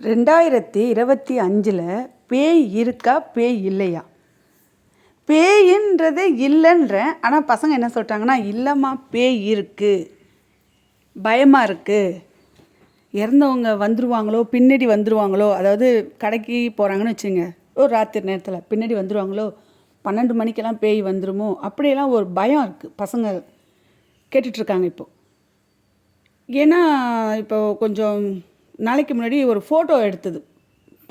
ரெண்டாயிரத்தி இருபத்தி அஞ்சில் பேய் இருக்கா பேய் இல்லையா? பேயின்றது இல்லைன்றேன். ஆனால் பசங்க என்ன சொல்லிட்டாங்கன்னா இல்லைம்மா பேய் இருக்குது பயமாக இருக்குது இறந்தவங்க வந்துடுவாங்களோ பின்னாடி வந்துடுவாங்களோ அதாவது கடைக்கு போகிறாங்கன்னு வச்சுங்க ஒரு ராத்திரி நேரத்தில் பின்னாடி வந்துடுவாங்களோ பன்னெண்டு மணிக்கெல்லாம் பேய் வந்துருமோ அப்படியெல்லாம் ஒரு பயம் இருக்குது பசங்க கேட்டுட்ருக்காங்க இப்போது ஏன்னா இப்போ கொஞ்சம் நாளைக்கு முன்னாடி ஒரு ஃபோட்டோ எடுத்தது.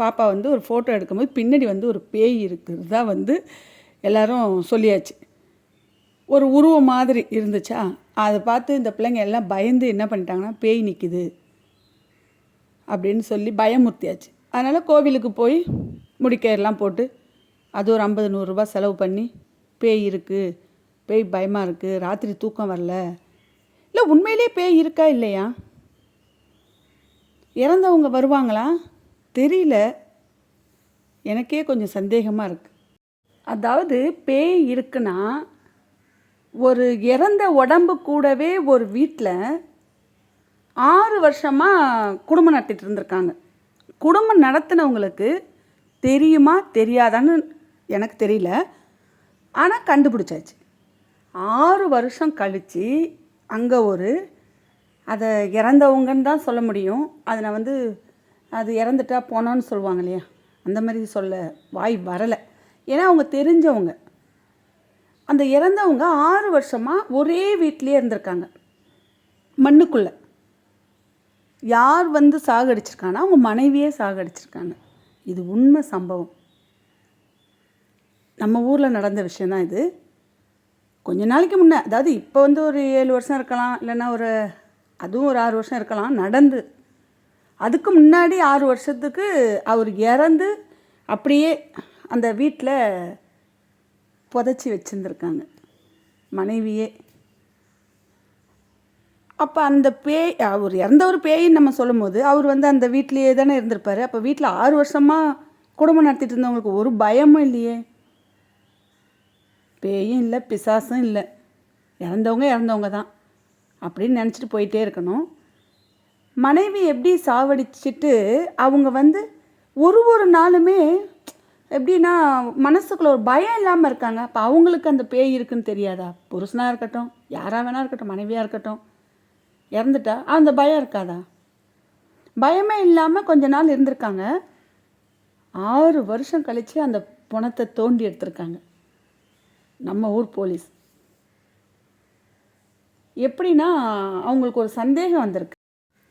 பாப்பா வந்து ஒரு ஃபோட்டோ எடுக்கும்போது பின்னாடி வந்து ஒரு பேய் இருக்கிறதா வந்து எல்லாரும் சொல்லியாச்சு. ஒரு உருவம் மாதிரி இருந்துச்சா? அதை பார்த்து இந்த பிள்ளைங்க எல்லாம் பயந்து என்ன பண்ணிட்டாங்கன்னா பேய் நிற்கிது அப்படின்னு சொல்லி பயமுறுத்தியாச்சு. அதனால் கோவிலுக்கு போய் முடிக்கையெல்லாம் போட்டு அது ஒரு ஐம்பது நூறுரூபா செலவு பண்ணி பேய் இருக்குது பேய் பயமாக இருக்குது ராத்திரி தூக்கம் வரல. இல்லை உண்மையிலே பேய் இருக்கா இல்லையா? இறந்தவங்க வருவாங்களா? தெரியல. எனக்கே கொஞ்சம் சந்தேகமாக இருக்குது அதாவது பேய் இருக்குன்னா ஒரு இறந்த உடம்பு கூடவே ஒரு வீட்டில் ஆறு வருஷமாக குடும்பம் நடத்திட்டு இருந்திருக்காங்க. குடும்பம் நடத்தினவங்களுக்கு தெரியுமா தெரியாதான்னு எனக்கு தெரியல. ஆனால் கண்டுபிடிச்சாச்சு. ஆறு வருஷம் கழித்து அங்கே ஒரு அதை இறந்தவங்கன்னு தான் சொல்ல முடியும். அதை நான் வந்து அது இறந்துட்டா போனோன்னு சொல்லுவாங்க இல்லையா? அந்த மாதிரி சொல்ல வாய் வரலை. ஏன்னா அவங்க தெரிஞ்சவங்க. அந்த இறந்தவங்க ஆறு வருஷமாக ஒரே வீட்டிலேயே இருந்திருக்காங்க. மண்ணுக்குள்ளே. யார் வந்து சாகடிச்சிருக்காங்கன்னா அவங்க மனைவியே சாகடிச்சிருக்காங்க. இது உண்மை சம்பவம். நம்ம ஊரில் நடந்த விஷயந்தான் இது. கொஞ்ச நாளைக்கு முன்னே அதாவது இப்போ வந்து ஒரு ஏழு வருஷம் இருக்கலாம் இல்லைன்னா ஒரு அதுவும் ஒரு ஆறு வருஷம் இருக்கலாம் நடந்து. அதுக்கு முன்னாடி ஆறு வருஷத்துக்கு அவர் இறந்து அப்படியே அந்த வீட்டில் புதைச்சி வச்சுருந்துருக்காங்க. மனைவியே. அப்போ அந்த பேய் அவர் இறந்த ஒரு பேயின்னு நம்ம சொல்லும்போது அவர் வந்து அந்த வீட்லேயே தானே இருந்திருப்பார். அப்போ வீட்டில் ஆறு வருஷமாக குடும்பம் நடத்திட்டு இருந்தவங்களுக்கு ஒரு பயமும் இல்லையே. பேயும் இல்லை பிசாசும் இல்லை. இறந்தவங்க இறந்தவங்க தான் அப்படின்னு நினச்சிட்டு போயிட்டே இருக்கணும். மனைவி எப்படி சாவடிச்சிட்டு அவங்க வந்து ஒரு ஒரு நாளுமே எப்படின்னா மனசுக்குள்ள ஒரு பயம் இல்லாமல் இருக்காங்க. அப்போ அவங்களுக்கு அந்த பேய் இருக்குன்னு தெரியாதா? புருஷனாக இருக்கட்டும் யாராக வேணா இருக்கட்டும் மனைவியாக இருக்கட்டும். இறந்துட்டா? அந்த பயம் இருக்காதா? பயமே இல்லாமல் கொஞ்ச நாள் இருந்திருக்காங்க. ஆறு வருஷம் கழித்து அந்த பணத்தை தோண்டி எடுத்திருக்காங்க. நம்ம ஊர் போலீஸ். எப்படின்னா அவங்களுக்கு ஒரு சந்தேகம் வந்திருக்கு.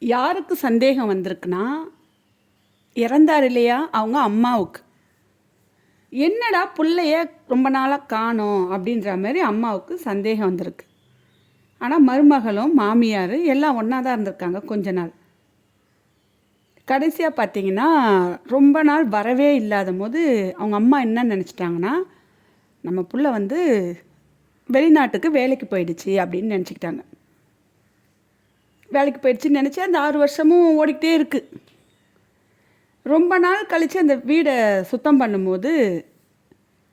யாருக்கு சந்தேகம் வந்திருக்குன்னா இறந்தார் இல்லையா? அவங்க அம்மாவுக்கு. என்னடா பிள்ளைய ரொம்ப நாளாக காணோம் அப்படின்ற மாதிரி அம்மாவுக்கு சந்தேகம் வந்திருக்கு. ஆனால் மருமகளும் மாமியார் எல்லாம் ஒன்றா தான் இருந்திருக்காங்க கொஞ்ச நாள். கடைசியாக பார்த்தீங்கன்னா ரொம்ப நாள் வரவே இல்லாத போது அவங்க அம்மா என்ன நினச்சிட்டாங்கன்னா நம்ம புள்ள வந்து வெளிநாட்டுக்கு வேலைக்கு போயிடுச்சு அப்படின்னு நினச்சிக்கிட்டாங்க. வேலைக்கு போயிடுச்சுன்னு நினச்சி அந்த ஆறு வருஷமும் ஓடிக்கிட்டே இருக்குது ரொம்ப நாள் கழித்து அந்த வீடை சுத்தம் பண்ணும்போது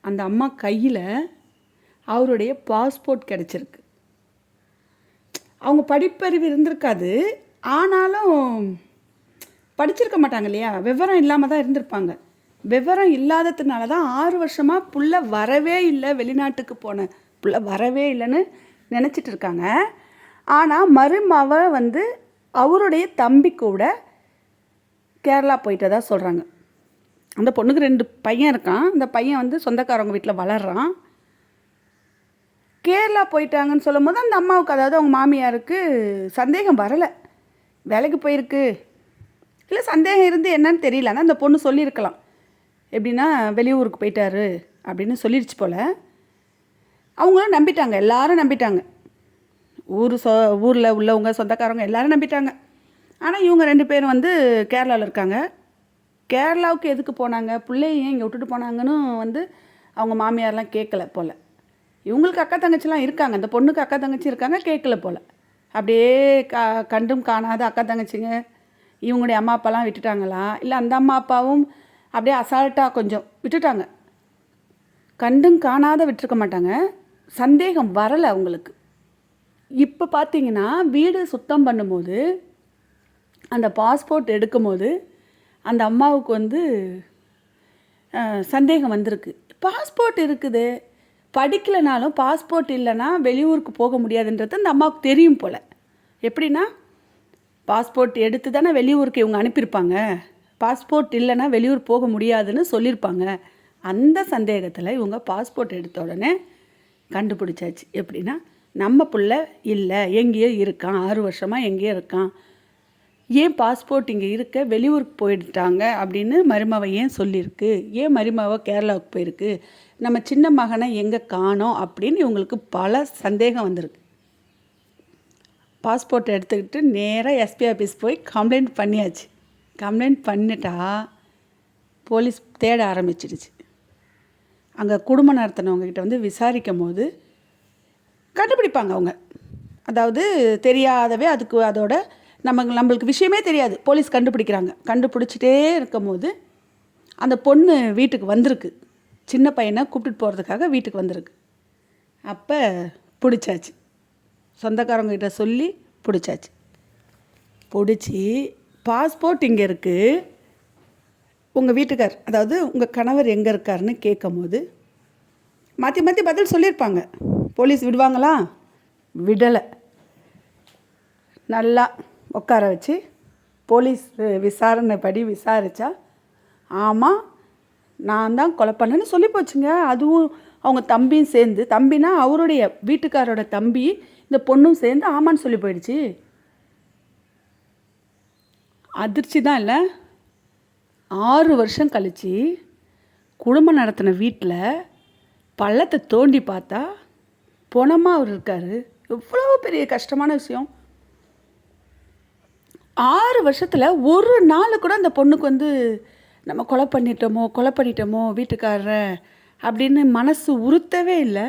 அந்த அம்மா கையில் அவருடைய பாஸ்போர்ட் கிடச்சிருக்கு. அவங்க படிப்பறிவு இருந்திருக்காது. ஆனாலும் படிச்சிருக்க மாட்டாங்க இல்லையா? விவரம் இல்லாமல் தான் இருந்திருப்பாங்க. விவரம் இல்லாததுனால தான் ஆறு வருஷமாக புள்ள வரவே இல்லை வெளிநாட்டுக்கு போன பிள்ள வரவே இல்லைன்னு நினச்சிட்டு இருக்காங்க. ஆனால் மருமவ வந்து அவருடைய தம்பி கூட கேரளா போயிட்டதா சொல்கிறாங்க அந்த பொண்ணுக்கு ரெண்டு பையன் இருக்கான். அந்த பையன் வந்து சொந்தக்காரவங்க வீட்டில் வளர்றான். கேரளா போயிட்டாங்கன்னு சொல்லும் போது அந்த அம்மாவுக்கு அதாவது அவங்க மாமியாருக்கு சந்தேகம் வரலை. வேலைக்கு போயிருக்கு. இல்லை சந்தேகம் இருந்து என்னன்னு தெரியல. ஆனால் அந்த பொண்ணு சொல்லியிருக்கலாம். எப்படின்னா வெளியூருக்கு போயிட்டாரு அப்படின்னு சொல்லிடுச்சு போல். அவங்களும் நம்பிட்டாங்க எல்லாரும் நம்பிட்டாங்க. ஊர் சொ ஊரில் உள்ளவங்க சொந்தக்காரவங்க எல்லாரும் நம்பிட்டாங்க. ஆனால் இவங்க ரெண்டு பேரும் வந்து கேரளாவில் இருக்காங்க. கேரளாவுக்கு எதுக்கு போனாங்க? பிள்ளைய ஏன் இங்கே விட்டுட்டு போனாங்கன்னு வந்து அவங்க மாமியார்லாம் கேட்கல போல். இவங்களுக்கு அக்கா தங்கச்சிலாம் இருக்காங்க அந்த பொண்ணுக்கு அக்கா தங்கச்சி இருக்காங்க கேட்கல போல். அப்படியே க கண்டும் காணாத அக்கா தங்கச்சிங்க இவங்களுடைய அம்மா அப்பாலாம் விட்டுட்டாங்களா? இல்லை அந்த அம்மா அப்பாவும் அப்படியே அசால்ட்டாக கொஞ்சம் விட்டுட்டாங்க. கண்டும் காணாத விட்டுருக்க மாட்டாங்க. சந்தேகம் வரலை அவங்களுக்கு. இப்போ பார்த்தீங்கன்னா வீடு சுத்தம் பண்ணும்போது அந்த பாஸ்போர்ட் எடுக்கும்போது அந்த அம்மாவுக்கு வந்து சந்தேகம் வந்திருக்கு. பாஸ்போர்ட் இருக்குது. படிக்கலைனாலும் பாஸ்போர்ட் இல்லைன்னா வெளியூருக்கு போக முடியாதுன்றது அந்த அம்மாவுக்கு தெரியும் போல். எப்படின்னா பாஸ்போர்ட் எடுத்து தானே வெளியூருக்கு இவங்க அனுப்பியிருப்பாங்க. பாஸ்போர்ட் இல்லைன்னா வெளியூர் போக முடியாதுன்னு சொல்லியிருப்பாங்க. அந்த சந்தேகத்தில் இவங்க பாஸ்போர்ட் எடுத்த உடனே கண்டுபிடிச்சாச்சு. எப்படின்னா நம்ம பிள்ளை இல்லை எங்கேயோ இருக்கான் ஆறு வருஷமாக எங்கேயோ இருக்கான். ஏன் பாஸ்போர்ட் இங்கே இருக்க? வெளியூருக்கு போயிட்டாங்க அப்படின்னு மருமவை ஏன் சொல்லியிருக்கு? ஏன் மருமவை கேரளாவுக்கு போயிருக்கு? நம்ம சின்ன மகனை எங்கே காணோம் அப்படின்னு இவங்களுக்கு பல சந்தேகம் வந்திருக்கு. பாஸ்போர்ட் எடுத்துக்கிட்டு நேராக எஸ்பி ஆஃபீஸ் போய் கம்ப்ளைண்ட் பண்ணியாச்சு. கம்ப்ளைண்ட் பண்ணிட்டா போலீஸ் தேட ஆரம்பிச்சிடுச்சு. அங்கே குடும்பம் நடத்தினவங்கக்கிட்ட வந்து விசாரிக்கும் போது கண்டுபிடிப்பாங்க அவங்க. அதாவது தெரியாதவே அதுக்கு அதோட நம்ம நம்மளுக்கு விஷயமே தெரியாது. போலீஸ் கண்டுபிடிக்கிறாங்க. கண்டுபிடிச்சிட்டே இருக்கும் போது அந்த பொண்ணு வீட்டுக்கு வந்திருக்கு. சின்ன பையனை கூப்பிட்டுட்டு போகிறதுக்காக வீட்டுக்கு வந்திருக்கு. அப்போ பிடிச்சாச்சு. சொந்தக்காரவங்ககிட்ட சொல்லி பிடிச்சாச்சு. பிடிச்சி பாஸ்போர்ட் இங்கே இருக்குது உங்கள் வீட்டுக்கார் அதாவது உங்கள் கணவர் எங்கே இருக்காருன்னு கேட்கும்போது மாற்றி மாற்றி பதில் சொல்லியிருப்பாங்க. போலீஸ் விடுவாங்களா? விடலை. நல்லா உட்கார வச்சு போலீஸ் விசாரணைப்படி விசாரித்தா ஆமாம் நான் தான் கொலை பண்ணேன்னு சொல்லி போச்சுங்க. அதுவும் அவங்க தம்பியும் சேர்ந்து தம்பினா அவருடைய வீட்டுக்காரோட தம்பி இந்த பொண்ணும் சேர்ந்து ஆமான்னு சொல்லி போயிடுச்சு. அதிர்ச்சி தான் இல்லை? ஆறு வருஷம் கழித்து குடும்பம் நடத்தின வீட்டில் பள்ளத்தை தோண்டி பார்த்தா பொணமாக அவர் இருக்கார். எவ்வளோ பெரிய கஷ்டமான விஷயம். ஆறு வருஷத்தில் ஒரு நாள் கூட அந்த பொண்ணுக்கு வந்து நம்ம கொலை பண்ணிட்டோமோ கொலை பண்ணிட்டோமோ வீட்டுக்காரரை அப்படின்னு மனசு உறுத்தவே இல்லை.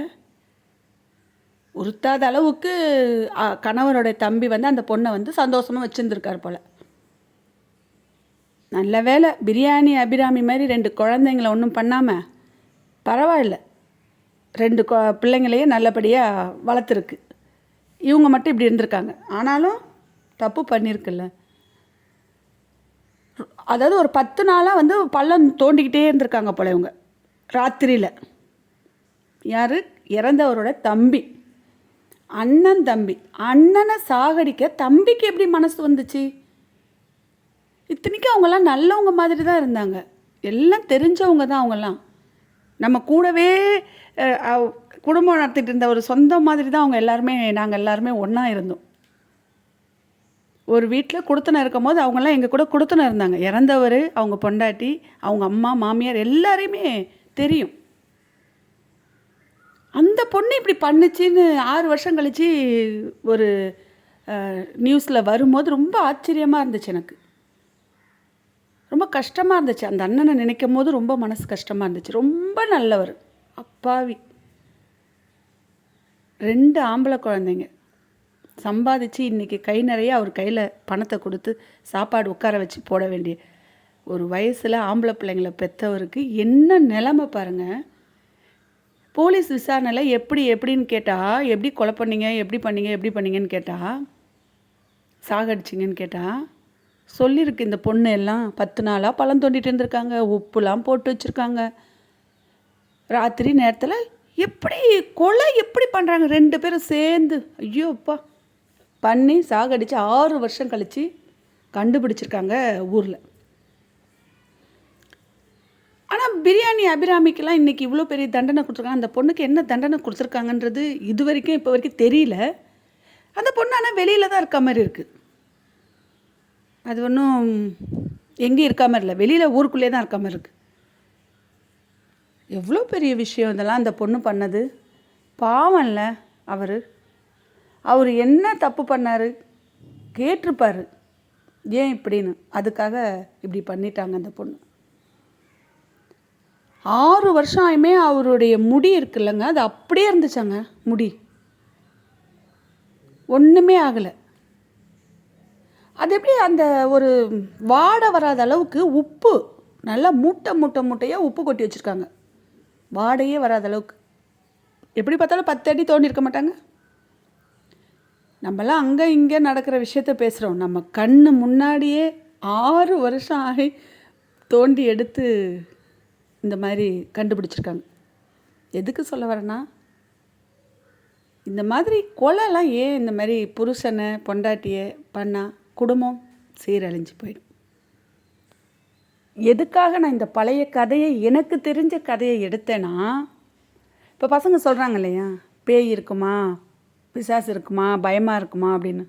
உறுத்தாத அளவுக்கு கணவனுடைய தம்பி வந்து அந்த பொண்ணை வந்து சந்தோஷமாக வச்சுருந்துருக்கார் போல். நல்ல வேளை பிரியாணி அபிராமி மாதிரி ரெண்டு குழந்தைங்கள ஒன்றும் பண்ணாமல் பரவாயில்ல. ரெண்டு கொ பிள்ளைங்களையும் நல்லபடியாக வளர்த்துருக்கு. இவங்க மட்டும் இப்படி இருந்திருக்காங்க. ஆனாலும் தப்பு பண்ணியிருக்குல்ல அதாவது ஒரு பத்து நாளாக வந்து பள்ளம் தோண்டிக்கிட்டே இருந்திருக்காங்க போல இவங்க. ராத்திரியில். யார்? இறந்தவரோட தம்பி. அண்ணன் தம்பி. அண்ணனை சாகடிக்க தம்பிக்கு எப்படி மனசு வந்துச்சு? இத்தனைக்கும் அவங்கெல்லாம் நல்லவங்க மாதிரி தான் இருந்தாங்க. எல்லாம் தெரிஞ்சவங்க தான் அவங்கெல்லாம். நம்ம கூடவே அவ்- குடும்பம் நடத்திட்டு இருந்த ஒரு சொந்தம் மாதிரி தான் அவங்க எல்லாருமே நாங்கள் எல்லாருமே ஒன்றா இருந்தோம். ஒரு வீட்டில் கொடுத்தன இருக்கும் போது அவங்கெல்லாம் எங்கள் கூட கொடுத்தன இருந்தாங்க. இறந்தவர் அவங்க பொண்டாட்டி அவங்க அம்மா மாமியார் எல்லாரையுமே தெரியும். அந்த பொண்ணு இப்படி பண்ணுச்சுன்னு ஆறு வருஷம் கழிச்சு ஒரு நியூஸில் வரும்போது ரொம்ப ஆச்சரியமாக இருந்துச்சு எனக்கு. ரொம்ப கஷ்டமாக இருந்துச்சு. அந்த அண்ணனை நினைக்கும் போது ரொம்ப மனசு கஷ்டமாக இருந்துச்சு. ரொம்ப நல்லவர். அப்பாவி. ரெண்டு ஆம்பளை குழந்தைங்க. சம்பாதிச்சு இன்றைக்கி கை நிறைய அவர் கையில் பணத்தை கொடுத்து சாப்பாடு உட்கார வச்சு போட வேண்டிய ஒரு வயசில் ஆம்பளை பிள்ளைங்கள பெற்றவருக்கு என்ன நிலமை பாருங்கள் போலீஸ் விசாரணையில் எப்படி எப்படின்னு கேட்டால் எப்படி கொலை பண்ணீங்க எப்படி பண்ணீங்க எப்படி பண்ணீங்கன்னு கேட்டால் சாகடிச்சிங்கன்னு கேட்டால் சொல்லியிருக்கு இந்த பொண்ணு எல்லாம். பத்து நாளாக பழம் தோண்டிட்டு இருந்திருக்காங்க. உப்புலாம் போட்டு வச்சுருக்காங்க. ராத்திரி நேரத்தில் எப்படி கொலை எப்படி பண்ணுறாங்க ரெண்டு பேரும் சேர்ந்து. ஐயோ அப்பா. பண்ணி சாகடித்து ஆறு வருஷம் கழித்து கண்டுபிடிச்சிருக்காங்க ஊரில். ஆனால் பிரியாணி அபிராமிக்கெல்லாம் இன்றைக்கி இவ்வளோ பெரிய தண்டனை கொடுத்துருக்காங்க. அந்த பொண்ணுக்கு என்ன தண்டனை கொடுத்துருக்காங்கன்றது இது வரைக்கும் இப்போ வரைக்கும் தெரியல. அந்த பொண்ணு ஆனால் வெளியில் தான் இருக்க மாதிரி இருக்குது அது ஒன்றும் எங்கேயும் இருக்க மாதிரி இல்லை. வெளியில் ஊருக்குள்ளே தான் இருக்க. மாதிரி இருக்குது எவ்வளோ பெரிய விஷயம் இதெல்லாம் அந்த பொண்ணு பண்ணது. பாவம்ல அவர். அவர் என்ன தப்பு பண்ணார்? கேட்டிருப்பார். ஏன் இப்படின்னு. அதுக்காக இப்படி பண்ணிட்டாங்க அந்த பொண்ணு. ஆறு வருஷம் ஆயுமே அவருடைய முடி இருக்குல்லங்க. அது அப்படியே இருந்துச்சாங்க முடி. ஒன்றுமே ஆகலை. அது எப்படி அந்த ஒரு வாடை வராத அளவுக்கு உப்பு நல்லா மூட்டை மூட்டை மூட்டையாக உப்பு கொட்டி வச்சுருக்காங்க. வாடையே வராத அளவுக்கு. எப்படி பார்த்தாலும் பத்து அடி தோண்டி இருக்க மாட்டாங்க. நம்மலாம் அங்கே இங்கே நடக்கிற விஷயத்த பேசுகிறோம் நம்ம கண்ணு முன்னாடியே ஆறு வருஷம் ஆகி தோண்டி எடுத்து இந்த மாதிரி கண்டுபிடிச்சிருக்காங்க. எதுக்கு சொல்ல வரேன்னா இந்த மாதிரி கொலைலாம் ஏன் இந்த மாதிரி புருஷனை பொண்டாட்டியை பண்ணால் குடும்பம் சீரழிஞ்சு போயிடும். எதுக்காக நான் இந்த பழைய கதையை எனக்கு தெரிஞ்ச கதையை எடுத்தேன்னா இப்போ பசங்க சொல்கிறாங்க இல்லையா? பேய் இருக்குமா? பிசாசு இருக்குமா? பயமாக இருக்குமா? அப்படின்னு.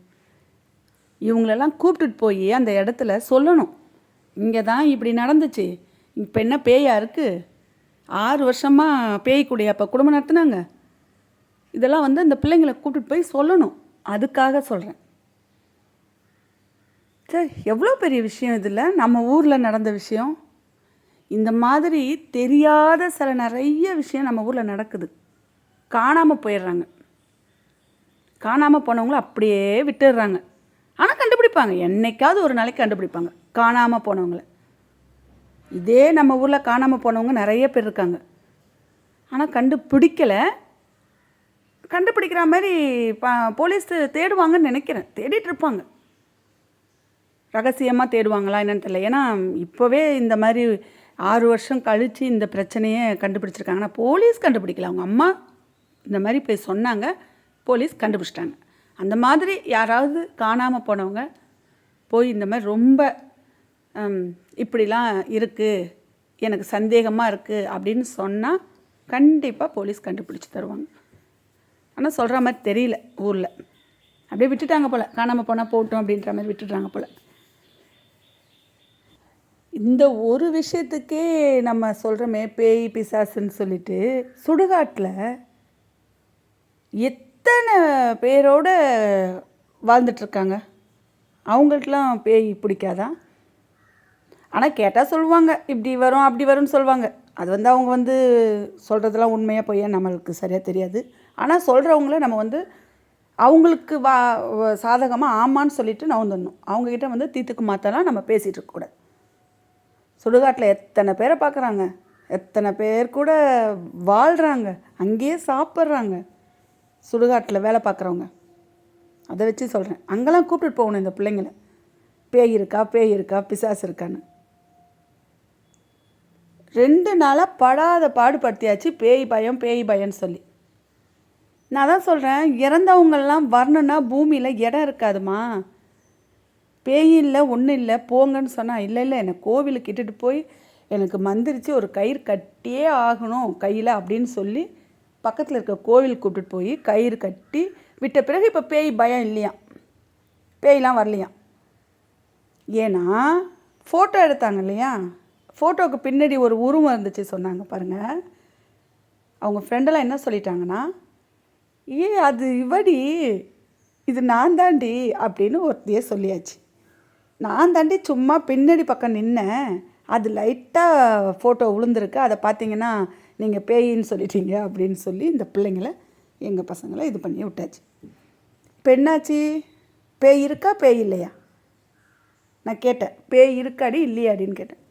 இவங்களெல்லாம் கூப்பிட்டுட்டு போய் அந்த இடத்துல சொல்லணும். இங்கே தான் இப்படி நடந்துச்சு. இப்போ என்ன பேயாக இருக்குது ஆறு வருஷமாக பேய் கூடிய அப்போ குடும்பம் நடத்துனாங்க. இதெல்லாம் வந்து அந்த பிள்ளைங்களை கூப்பிட்டுட்டு போய் சொல்லணும். அதுக்காக சொல்கிறேன் சார் எவ்வளோ பெரிய விஷயம் இதில்? நம்ம ஊரில் நடந்த விஷயம். இந்த மாதிரி தெரியாத சில நிறைய விஷயம் நம்ம ஊரில் நடக்குது. காணாமல் போயிடுறாங்க. காணாமல் போனவங்கள அப்படியே விட்டுடுறாங்க. ஆனால் கண்டுபிடிப்பாங்க. என்னைக்காவது ஒரு நாளைக்கு கண்டுபிடிப்பாங்க. காணாமல் போனவங்கள. இதே நம்ம ஊரில் காணாமல் போனவங்க நிறைய பேர் இருக்காங்க. ஆனால் கண்டுபிடிக்கலை. கண்டுபிடிக்கிற மாதிரி ப போலீஸ் தேடுவாங்கன்னு நினைக்கிறேன். தேடிட்டு இருப்பாங்க. ரகசியமாக தேடுவாங்களா என்னன்னு தெரியல. ஏன்னா இப்போவே இந்த மாதிரி ஆறு வருஷம் கழித்து இந்த பிரச்சனையை கண்டுபிடிச்சிருக்காங்க. ஆனால் போலீஸ் கண்டுபிடிக்கல. அவங்க அம்மா இந்த மாதிரி போய் சொன்னாங்க. போலீஸ் கண்டுபிடிச்சிட்டாங்க. அந்த மாதிரி யாராவது காணாமல் போனவங்க போய் இந்த மாதிரி ரொம்ப இப்படிலாம் இருக்குது எனக்கு சந்தேகமாக இருக்குது அப்படின்னு சொன்னால் கண்டிப்பாக போலீஸ் கண்டுபிடிச்சி தருவாங்க. ஆனால் சொல்கிற மாதிரி தெரியல ஊரில். அப்படியே விட்டுட்டாங்க போல். காணாமல் போனால் போகட்டும் அப்படின்ற மாதிரி விட்டுட்டாங்க போல். இந்த ஒரு விஷயத்துக்கே நம்ம சொல்கிறோமே பேய் பிசாசுன்னு சொல்லிட்டு சுடுகாட்டில் எத்தனை பேரோட வாழ்ந்துட்டுருக்காங்க? அவங்கள்ட்டலாம் பேய் பிடிக்காதா? ஆனால் கேட்டால் சொல்லுவாங்க இப்படி வரும் அப்படி வரும்னு சொல்லுவாங்க. அது வந்து அவங்க வந்து சொல்கிறதெல்லாம் உண்மையாக பொய்யா நம்மளுக்கு சரியாக தெரியாது. ஆனால் சொல்கிறவங்கள நம்ம வந்து அவங்களுக்கு வா சாதகமாக ஆமான்னு சொல்லிட்டு நான் வந்துடணும் அவங்கக்கிட்ட வந்து தீத்துக்கு மாற்றலாம் நம்ம பேசிகிட்டு இருக்கக்கூடாது சுடுகாட்டில் எத்தனை பேரை பார்க்குறாங்க? எத்தனை பேர் கூட வாழ்கிறாங்க அங்கேயே சாப்பிட்றாங்க. சுடுகாட்டில் வேலை பார்க்குறவங்க. அதை வச்சு சொல்கிறேன். அங்கெல்லாம் கூப்பிட்டுட்டு போகணும் இந்த பிள்ளைங்கள. பேய் இருக்கா? பேய் இருக்கா? பிசாசு இருக்கான்னு. ரெண்டு நாளாக படாத பாடுபடுத்தியாச்சு. பேய் பயம் பேய் பயம்னு சொல்லி. நான் தான் சொல்கிறேன் இறந்தவங்கெல்லாம் வரணுன்னா பூமியில் இடம் இருக்காதுமா பேய் இல்லை ஒன்றும் இல்லை போங்கன்னு சொன்னால் இல்லை இல்லை என்னை கோவிலுக்கு இட்டுட்டு போய் எனக்கு மந்திரிச்சு ஒரு கயிறு கட்டியே ஆகணும் கையில் அப்படின்னு சொல்லி பக்கத்தில் இருக்க கோவில் கூப்பிட்டு போய் கயிறு கட்டி விட்ட பிறகு இப்போ பேய் பயம் இல்லையா பேய்லாம் வரலையாம். ஏன்னா ஃபோட்டோ எடுத்தாங்க இல்லையா? ஃபோட்டோவுக்கு பின்னாடி ஒரு உருவம் இருந்துச்சு சொன்னாங்க பாருங்கள் அவங்க ஃப்ரெண்டெல்லாம் என்ன சொல்லிட்டாங்கன்னா ஏ அது இவடி இது நான் தாண்டி அப்படின்னு ஒருத்தையே சொல்லியாச்சு. நான் தாண்டி சும்மா பின்னாடி பக்கம் நின்னேன். அது லைட்டாக ஃபோட்டோ விழுந்திருக்கு அதை பார்த்தீங்கன்னா நீங்கள் பேயின்னு சொல்லிட்டீங்க அப்படின்னு சொல்லி இந்த பிள்ளைங்கள எங்கள் பசங்களை இது பண்ணி விட்டாச்சு. பெண்ணாச்சி பேய் இருக்கா பேய் இல்லையா? நான் கேட்டேன். பேய் இருக்காடி இல்லையாடின்னு கேட்டேன்.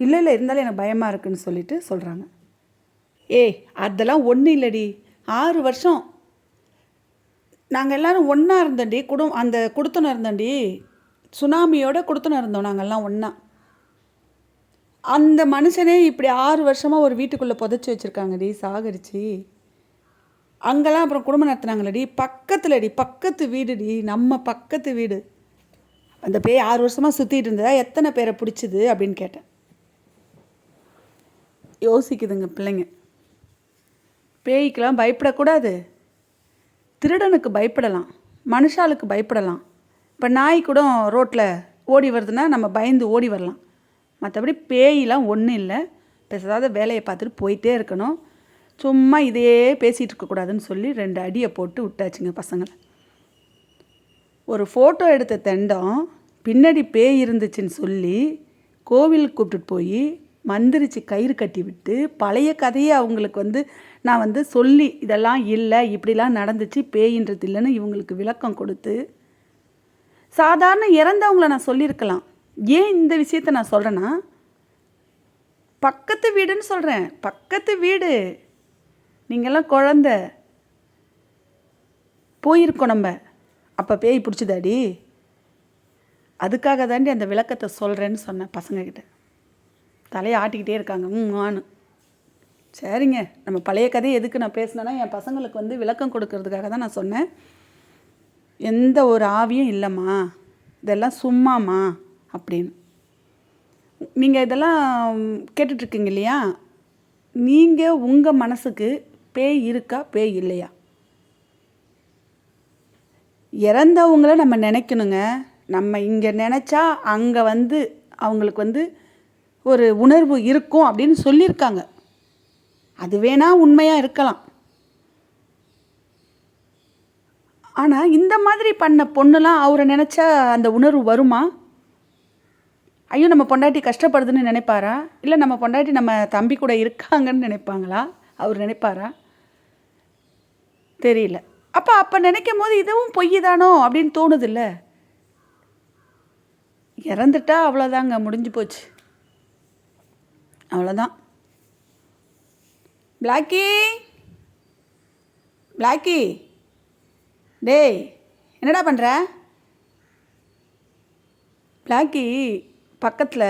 இல்லை இல்லை இருந்தாலும் எனக்கு பயமாக இருக்குன்னு சொல்லிட்டு சொல்கிறாங்க ஏய் அதெல்லாம் ஒன்றும் இல்லைடி. ஆறு வருஷம். நாங்கள் எல்லாரும் ஒன்றா இருந்தோண்டி குடும் அந்த கொடுத்தனம் இருந்தோண்டி சுனாமியோட கொடுத்துன்னு இருந்தோம் நாங்கள்லாம் ஒன்றா அந்த மனுஷனே இப்படி ஆறு வருஷமாக ஒரு வீட்டுக்குள்ளே புதைச்சி வச்சுருக்காங்கடி சாகரிச்சு அங்கெல்லாம் அப்புறம் குடும்பம் நடத்துனாங்களடி பக்கத்துலடி பக்கத்து வீடுடி நம்ம பக்கத்து வீடு. அந்த பேய் ஆறு வருஷமாக சுற்றிட்டு இருந்ததா எத்தனை பேரை பிடிச்சிது அப்படின்னு கேட்டேன். யோசிக்குதுங்க பிள்ளைங்க. பேய்க்கெலாம் பயப்படக்கூடாது. திருடனுக்கு பயப்படலாம். மனுஷாளுக்கு பயப்படலாம். இப்போ நாய் கூட ரோட்டில் ஓடி வருதுன்னா நம்ம பயந்து ஓடி வரலாம். மற்றபடி பேயெலாம் ஒன்றும் இல்லை. பேசாத வேலையை பார்த்துட்டு போயிட்டே இருக்கணும். சும்மா இதையே பேசிகிட்டு இருக்கக்கூடாதுன்னு சொல்லி ரெண்டு அடியை போட்டு விட்டாச்சுங்க பசங்களை. ஒரு ஃபோட்டோ எடுத்த தெண்டம் பின்னாடி பேய் இருந்துச்சுன்னு சொல்லி கோவிலுக்கு கூப்பிட்டுட்டு போய் மந்திரிச்சு கயிறு கட்டி விட்டு பழைய கதையை அவங்களுக்கு வந்து நான் வந்து சொல்லி இதெல்லாம் இல்லை இப்படிலாம் நடந்துச்சு பேயின்றது இல்லைன்னு இவங்களுக்கு விளக்கம் கொடுத்து சாதாரண இறந்தவங்கள நான் சொல்லியிருக்கலாம். ஏன் இந்த விஷயத்த நான் சொல்கிறேன்னா பக்கத்து வீடுன்னு சொல்கிறேன் பக்கத்து வீடு. நீங்கள்லாம் குழந்த. போயிருக்கோம் நம்ம. அப்போ பேய் பிடிச்சதாடி. அதுக்காக தாண்டி அந்த விளக்கத்தை சொல்கிறேன்னு சொன்னேன் பசங்கக்கிட்ட தலையை ஆட்டிக்கிட்டே இருக்காங்க. ம் ஆனு சரிங்க. நம்ம பழைய கதையை எதுக்கு நான் பேசினேன்னா என் பசங்களுக்கு வந்து விளக்கம் கொடுக்கறதுக்காக தான் நான் சொன்னேன். எந்த ஒரு ஆவியும் இல்லைம்மா. இதெல்லாம் சும்மாம்மா அப்படின்னு. நீங்கள் இதெல்லாம் கேட்டுட்ருக்கீங்க இல்லையா? நீங்கள் உங்கள் மனசுக்கு பேய் இருக்கா பேய் இல்லையா? இறந்தவங்கள நம்ம நினைக்கணுங்க. நம்ம இங்கே நினச்சா அங்கே வந்து அவங்களுக்கு வந்து ஒரு உணர்வு இருக்கும் அப்படின்னு சொல்லியிருக்காங்க. அது வேணால் உண்மையாக இருக்கலாம். ஆனால் இந்த மாதிரி பண்ண பொண்ணுலாம் அவரை நினச்சா அந்த உணர்வு வருமா? ஐயோ நம்ம பொண்டாட்டி கஷ்டப்படுதுன்னு நினைப்பாரா? இல்லை நம்ம பொண்டாட்டி நம்ம தம்பி கூட இருக்காங்கன்னு நினைப்பாங்களா? அவர் நினைப்பாரா? தெரியல. அப்போ அப்போ நினைக்கும் போது இதுவும் பொய் தானோ அப்படின்னு தோணுதில்ல? இறந்துட்டா அவ்வளோதாங்க முடிஞ்சு போச்சு. அவ்வளோதான் பிளாக்கி! பிளாக்கி! டேய் என்னடா பண்ணுற பிளாக்கி பக்கத்தில்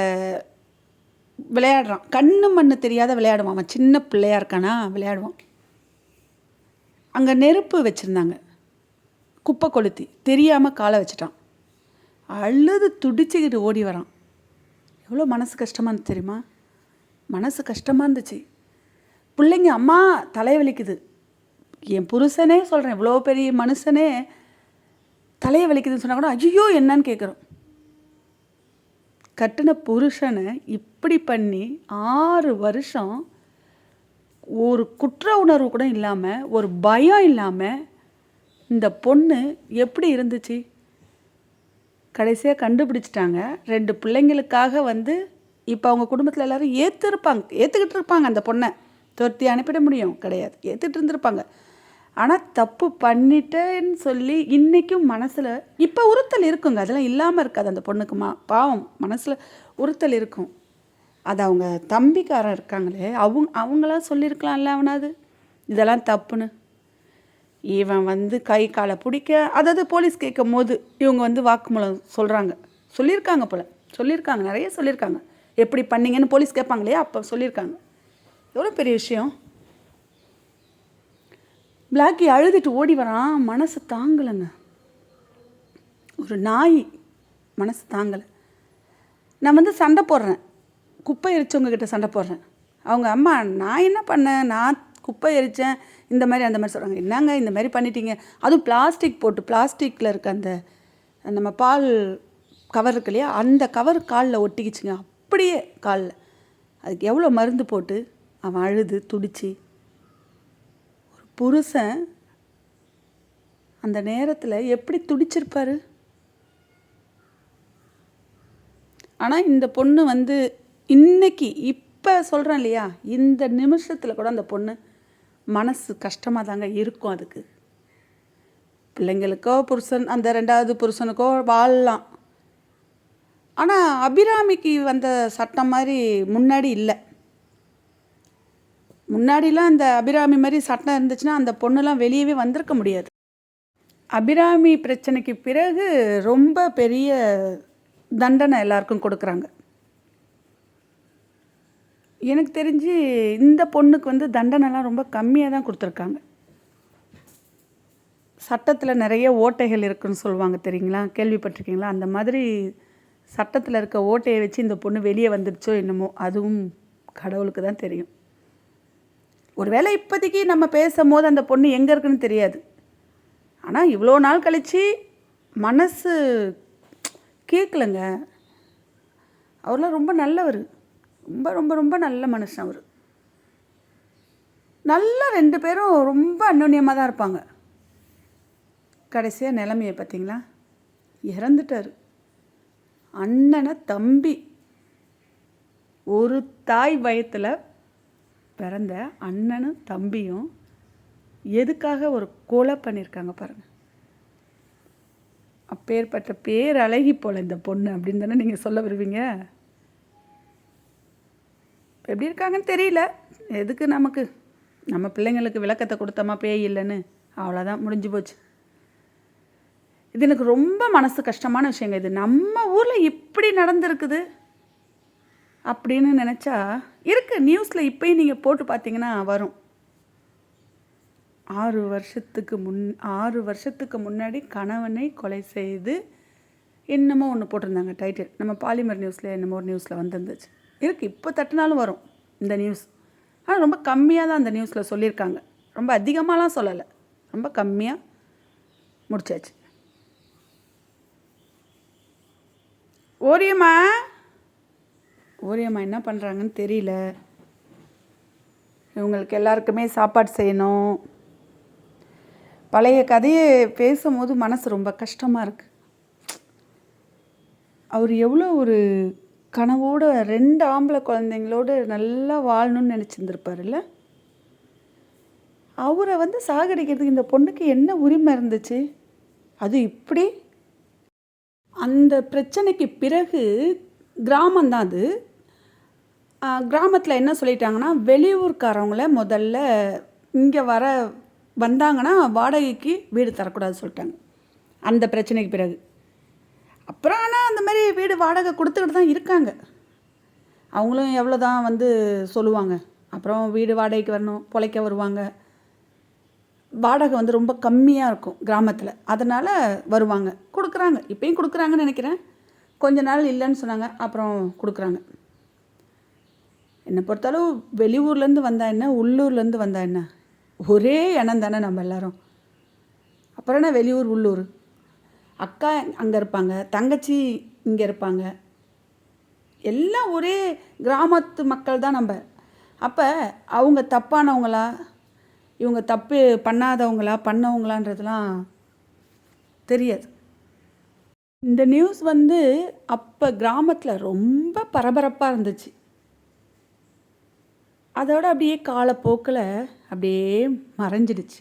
விளையாடுறான். கண்ணு மண்ணு தெரியாத விளையாடுவான் அவன். சின்ன பிள்ளையா இருக்கானா? விளையாடுவான். அங்கே நெருப்பு வச்சுருந்தாங்க. குப்பை கொளுத்தி. தெரியாமல் காலை வச்சிட்டான். அழுது துடிச்சுக்கிட்டு ஓடி வரான். எவ்வளோ மனசு கஷ்டமாக இருந்துச்சு தெரியுமா? மனசு கஷ்டமாக இருந்துச்சு. பிள்ளைங்க அம்மா தலைவலிக்குது. என் புருஷனே சொல்கிறேன் இவ்வளோ பெரிய மனுஷனே தலையை வலிக்குதுன்னு சொன்னால் கூட ஐயோ என்னன்னு கேட்குறோம் கட்டின புருஷனை இப்படி பண்ணி ஆறு வருஷம் ஒரு குற்ற உணர்வு கூட இல்லாமல் ஒரு பயம் இல்லாமல் இந்த பொண்ணு எப்படி இருந்துச்சு? கடைசியாக கண்டுபிடிச்சிட்டாங்க. ரெண்டு பிள்ளைங்களுக்காக வந்து இப்போ அவங்க குடும்பத்தில் எல்லோரும் ஏற்றுருப்பாங்க ஏற்றுக்கிட்டு இருப்பாங்க அந்த பொண்ணை. துரத்தி அனுப்பிட முடியும் கிடையாது. ஏற்றுட்டு இருந்திருப்பாங்க. ஆனால் தப்பு பண்ணிட்டேன்னு சொல்லி இன்றைக்கும் மனசில் இப்போ உறுத்தல் இருக்குங்க. அதெல்லாம் இல்லாமல் இருக்காது அந்த பொண்ணுக்கு மா பாவம் மனசில் உறுத்தல் இருக்கும். அது அவங்க தம்பிக்காரன் இருக்காங்களே அவங்க அவங்களாம் சொல்லியிருக்கலாம்ல அவனாவது? இதெல்லாம் தப்புன்னு. இவன் வந்து கை காலை பிடிக்க அதாவது போலீஸ் கேட்கும் போது இவங்க வந்து வாக்குமூலம் சொல்கிறாங்க சொல்லியிருக்காங்க போல். சொல்லியிருக்காங்க. நிறைய சொல்லியிருக்காங்க. எப்படி பண்ணீங்கன்னு போலீஸ் கேட்பாங்களே அப்போ சொல்லியிருக்காங்க. எவ்வளோ பெரிய விஷயம்? பிளாக்கி அழுதுட்டு ஓடி வரான். மனசு தாங்கலைங்க. ஒரு நாய் மனசு தாங்கலை. நான் வந்து சண்டை போடுறேன். குப்பை எரிச்சவங்கக்கிட்ட சண்டை போடுறேன். அவங்க அம்மா நான் என்ன பண்ணேன்? நான் குப்பை எரித்தேன் இந்த மாதிரி அந்த மாதிரி சொல்கிறாங்க என்னங்க இந்த மாதிரி பண்ணிட்டீங்க? அதுவும் பிளாஸ்டிக் போட்டு பிளாஸ்டிக்கில் இருக்க அந்த நம்ம பால் கவர் இருக்கு இல்லையா? அந்த கவர் காலில் ஒட்டிக்கிச்சுங்க. அப்படியே காலில். அதுக்கு எவ்வளோ மருந்து போட்டு அவன் அழுது துடிச்சு புருஷன் அந்த நேரத்தில் எப்படி துடிச்சிருப்பார்? ஆனால் இந்த பொண்ணு வந்து இன்னைக்கு இப்போ சொல்கிறேன் இல்லையா? இந்த நிமிஷத்தில் கூட அந்த பொண்ணு மனசு கஷ்டமாக தாங்க இருக்கும் அதுக்கு. பிள்ளைங்களுக்கோ புருஷன் அந்த ரெண்டாவது புருஷனுக்கோ வாழலாம். ஆனால் அபிராமிக்கு வந்த சட்டம் மாதிரி முன்னாடி இல்லை. முன்னாடிலாம் அந்த அபிராமி மாதிரி சட்டம் இருந்துச்சுன்னா அந்த பொண்ணுலாம் வெளியவே வந்திருக்க முடியாது. அபிராமி பிரச்சனைக்கு பிறகு ரொம்ப பெரிய தண்டனை எல்லாருக்கும் கொடுக்குறாங்க. எனக்கு தெரிஞ்சு இந்த பொண்ணுக்கு வந்து தண்டனைலாம் ரொம்ப கம்மியாக தான் கொடுத்துருக்காங்க. சட்டத்தில் நிறைய ஓட்டைகள் இருக்குன்னு சொல்லுவாங்க தெரியுங்களா? கேள்விப்பட்டிருக்கீங்களா? அந்த மாதிரி சட்டத்தில் இருக்க ஓட்டையை வச்சு இந்த பொண்ணு வெளியே வந்துடுச்சோ என்னமோ அதுவும் கடவுளுக்கு தான் தெரியும். ஒருவேளை இப்போதைக்கு நம்ம பேசும்போது அந்த பொண்ணு எங்கே இருக்குன்னு தெரியாது. ஆனால் இவ்வளோ நாள் கழித்து மனசு கேட்கலங்க. அவர்லாம் ரொம்ப நல்லவர். ரொம்ப ரொம்ப ரொம்ப நல்ல மனுஷன் அவர். நல்லா ரெண்டு பேரும் ரொம்ப அந்யோன்யமாக தான் இருப்பாங்க. கடைசியாக நிலைமையை பார்த்தீங்களா? இறந்துட்டார். அண்ணனை தம்பி. ஒரு தாய் வயத்தில் பிறந்த அண்ணனும் தம்பியும் எதுக்காக ஒரு கொலை பண்ணியிருக்காங்க பாருங்கள் அப்பேற்பட்ட பேர் அழகி போல இந்த பொண்ணு அப்படின்னு தானே நீங்கள் சொல்ல வருவீங்க? எப்படி இருக்காங்கன்னு தெரியல. எதுக்கு நமக்கு? நம்ம பிள்ளைங்களுக்கு விளக்கத்தை கொடுத்தோமா பேய் இல்லைன்னு? அவ்வளோதான் முடிஞ்சு போச்சு. இது எனக்கு ரொம்ப மனசு கஷ்டமான விஷயங்க இது. நம்ம ஊரில் இப்படி நடந்திருக்குது அப்படின்னு நினச்சா இருக்குது நியூஸில் இப்போயும் நீங்கள் போட்டு பார்த்தீங்கன்னா வரும். ஆறு வருஷத்துக்கு முன் ஆறு வருஷத்துக்கு முன்னாடி கணவனை கொலை செய்து என்னமோ ஒன்று போட்டிருந்தாங்க டைட்டில் நம்ம பாலிமர் நியூஸில் என்னமோ ஒரு நியூஸில் வந்துருந்துச்சு. இருக்குது இப்போ தட்டினாலும் வரும் இந்த நியூஸ் ஆனால் ரொம்ப கம்மியாக தான் அந்த நியூஸில் சொல்லியிருக்காங்க. ரொம்ப அதிகமாகலாம் சொல்லலை. ரொம்ப கம்மியாக முடிச்சாச்சு. ஓரியம்மா! ஓரியம்மா என்ன பண்ணுறாங்கன்னு தெரியல. இவங்களுக்கு எல்லாருக்குமே சாப்பாடு செய்யணும். பழைய கதையை பேசும்போது மனசு ரொம்ப கஷ்டமாக இருக்குது அவர் எவ்வளோ ஒரு கனவோட ரெண்டு ஆம்பளை குழந்தைங்களோடு நல்லா வாழணும்னு நினச்சிருந்துருப்பார்ல அவரை வந்து சாகடிக்கிறதுக்கு இந்த பொண்ணுக்கு என்ன உரிமை இருந்துச்சு? அது இப்படி? அந்த பிரச்சனைக்கு பிறகு கிராமந்தான் அது. கிராமத்தில் என்ன சொல்லிட்டாங்கன்னா வெளியூர்காரவங்கள முதல்ல இங்கே வர வந்தாங்கன்னா வாடகைக்கு வீடு தரக்கூடாது சொல்லிட்டாங்க. அந்த பிரச்சனைக்கு பிறகு. அப்புறம் ஆனால் அந்த மாதிரி வீடு வாடகை கொடுத்துக்கிட்டு தான் இருக்காங்க. அவங்களும் எவ்வளோ தான் வந்து சொல்லுவாங்க. அப்புறம் வீடு வாடகைக்கு வரணும் பொழைக்க வருவாங்க. வாடகை வந்து ரொம்ப கம்மியாக இருக்கும் கிராமத்தில். அதனால் வருவாங்க. கொடுக்குறாங்க. இப்பயும் கொடுக்குறாங்கன்னு நினைக்கிறேன். கொஞ்ச நாள் இல்லைன்னு சொன்னாங்க. அப்புறம் கொடுக்குறாங்க. என்னை பொறுத்தளவு வெளியூர்லேருந்து வந்தா என்ன உள்ளூர்லேருந்து வந்தா என்ன? ஒரே இனம் தானே நம்ம எல்லோரும். அப்புறம் என்ன வெளியூர் உள்ளூர்? அக்கா அங்கே இருப்பாங்க தங்கச்சி இங்கே இருப்பாங்க. எல்லாம் ஒரே கிராமத்து மக்கள் தான் நம்ம. அப்போ அவங்க தப்பானவங்களா? இவங்க தப்பு பண்ணாதவங்களா? பண்ணவங்களான்றதுலாம் தெரியாது. இந்த நியூஸ் வந்து அப்போ கிராமத்தில் ரொம்ப பரபரப்பாக இருந்துச்சு. அதோட அப்படியே காலப்போக்கில் அப்படியே மறைஞ்சிடுச்சு.